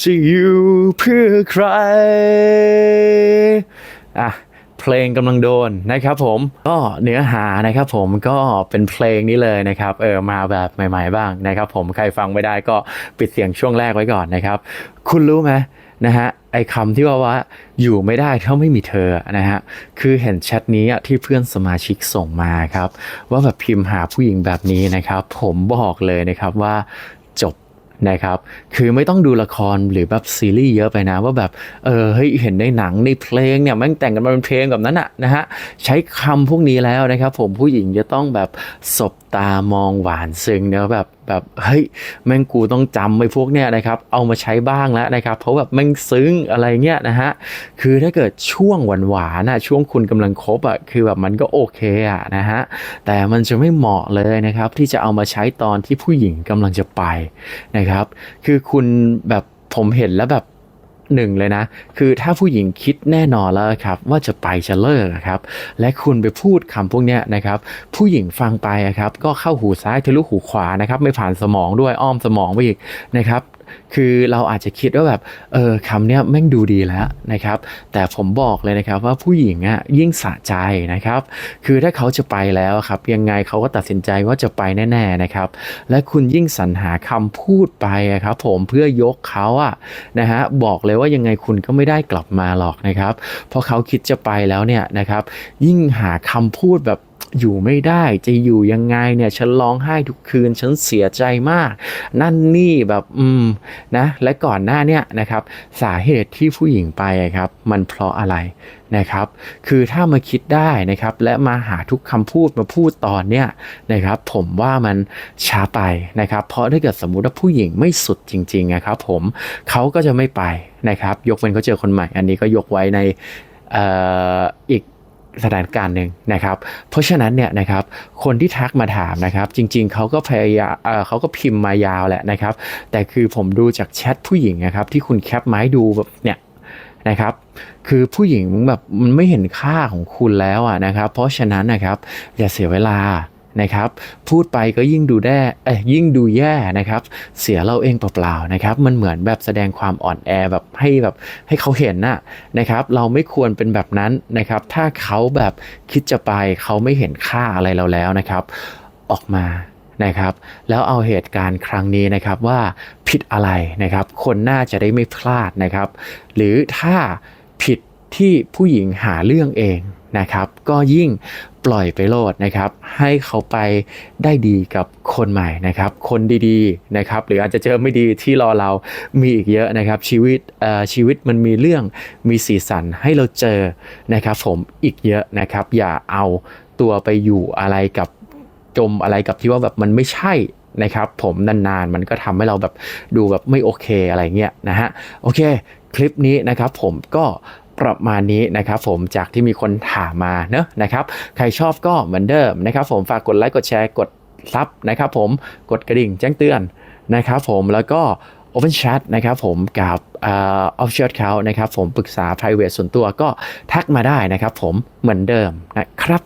จะอยู่เพื่อใคร อะเพลงกำลังโดนนะครับผมก็เนื้อหานะครับผมก็เป็นเพลงนี้เลยนะครับเออมาแบบใหม่ๆบ้างนะครับผมใครฟังไม่ได้ก็ปิดเสียงช่วงแรกไว้ก่อนนะครับ คุณรู้ไหมนะฮะไอ้คำที่ว่าว่าอยู่ไม่ได้ถ้าไม่มีเธอนะฮะคือเห็นแชทนี้ที่เพื่อนสมาชิกส่งมาครับ ว่าแบบพิมพ์หาผู้หญิงแบบนี้นะครับ ผมบอกเลยนะครับว่าจบ นะครับ คือไม่ต้องดูละครหรือแบบซีรีส์เยอะไปนะ ว่าแบบ เออเฮ้ยเห็นในหนังในเพลงเนี่ยแม่งแต่งกันมาเป็นเพลงแบบนั้นอะนะฮะ ใช้คำพวกนี้แล้วนะครับ ผมผู้หญิงจะต้องแบบสบตามองหวานซึ้งเนะแบบแบบเฮ้ยแม่งกูต้องจำไอ้พวกเนี้ยนะครับเอามาใช้บ้างแล้วนะครับเพราะแบบแม่งซึ้งอะไรเงี้ยนะฮะคือถ้าเกิดช่วงหวานๆานะช่วงคุณกำลังคบอะคือแบบมันก็โอเคอะนะฮะแต่มันจะไม่เหมาะเลยนะครับที่จะเอามาใช้ตอนที่ผู้หญิงกำลังจะไปนะครับ คือคุณแบบผมเห็นแล้วแบบ หนึ่งเลยนะ คือถ้าผู้หญิงคิดแน่นอนแล้วครับว่าจะไปจะเลิกครับ และคุณไปพูดคำพวกนี้นะครับ ผู้หญิงฟังไปครับ ก็เข้าหูซ้ายทะลุหูขวานะครับ ไม่ผ่านสมองด้วยอ้อมสมองไปอีกนะครับ คือเราอาจจะคิดว่าแบบเออคำเนี้ยแม่งดูดีแล้วนะครับ แต่ผมบอกเลยนะครับว่าผู้หญิงอะยิ่งสะใจนะครับ คือถ้าเขาจะไปแล้วครับ ยังไงเขาก็ตัดสินใจว่าจะไปแน่ๆนะครับ และคุณยิ่งสรรหาคำพูดไปอะครับ ผมเพื่อยกเขาอะนะฮะบอกเลยว่ายังไงคุณก็ไม่ได้กลับมาหรอกนะครับ เพราะเขาคิดจะไปแล้วเนี่ยนะครับ ยิ่งหาคำพูดแบบ อยู่ไม่ได้จะอยู่ยังไงเนี่ยฉันร้องไห้ทุกคืนฉันเสียใจมาก นั่นนี่แบบอืมนะและก่อนหน้าเนี่ยนะครับสาเหตุที่ผู้หญิงไปครับมันเพราะอะไรนะครับ คือถ้ามาคิดได้นะครับและมาหาทุกคำพูดมาพูดตอนเนี้ยนะครับผมว่ามันช้าไปนะครับ เพราะถ้าเกิดสมมุติว่าผู้หญิงไม่สุดจริงๆนะครับผมเขาก็จะไม่ไปนะครับ ยกเว้นเขาเจอคนใหม่ อันนี้ก็ยกไว้ในอออีก สถานการณ์หนึ่งนะครับ เพราะฉะนั้นเนี่ยนะครับคนที่ทักมาถามนะครับ จริงๆเขาก็พยายามเขาก็พิมพ์มายาวแหละนะครับ แต่คือผมดูจากแชทผู้หญิงนะครับ ที่คุณแคปไม้ดูแบบเนี่ยนะครับ คือผู้หญิงแบบมันไม่เห็นค่าของคุณแล้วอะนะครับ เพราะฉะนั้นนะครับอย่าเสียเวลา นะครับ พูดไปก็ยิ่งดูแย่เอ้ยยิ่งดูแย่นะครับ เสียเราเองเปล่าๆนะครับ มันเหมือนแบบแสดงความอ่อนแอแบบให้แบบให้เขาเห็นนะนะครับ เราไม่ควรเป็นแบบนั้นนะครับ ถ้าเขาแบบคิดจะไปเขาไม่เห็นค่าอะไรเราแล้วนะครับ ออกมานะครับแล้วเอาเหตุการณ์ครั้งนี้นะครับว่าผิดอะไรนะครับ คนน่าจะได้ไม่พลาดนะครับ หรือถ้าผิดที่ผู้หญิงหาเรื่องเอง นะครับ ก็ยิ่งปล่อยไปโลดนะครับ ให้เขาไปได้ดีกับคนใหม่นะครับ คนดีๆนะครับ หรืออาจจะเจอไม่ดีที่รอเรามีอีกเยอะนะครับ ชีวิตเอ่อชีวิตมันมีเรื่องมีสีสันให้เราเจอนะครับ ผมอีกเยอะนะครับ อย่าเอาตัวไปอยู่อะไรกับจมอะไรกับที่ว่าแบบมันไม่ใช่นะครับ ผมนานๆมันก็ทำให้เราแบบดูแบบไม่โอเคอะไรเงี้ยนะฮะโอเคคลิปนี้นะครับผมก็ ประมาณนี้นะครับผมจากที่มีคนถามมาเนอะนะครับใครชอบก็เหมือนเดิมนะครับผมฝากกดไลค์กดแชร์กดซับนะครับผมกดกระดิ่งแจ้งเตือนนะครับผมแล้วก็ Open Chat นะครับผมกับออ Official Account นะครับผมปรึกษา private ส่วนตัวก็ทักมาได้นะครับผมเหมือนเดิมนะครับ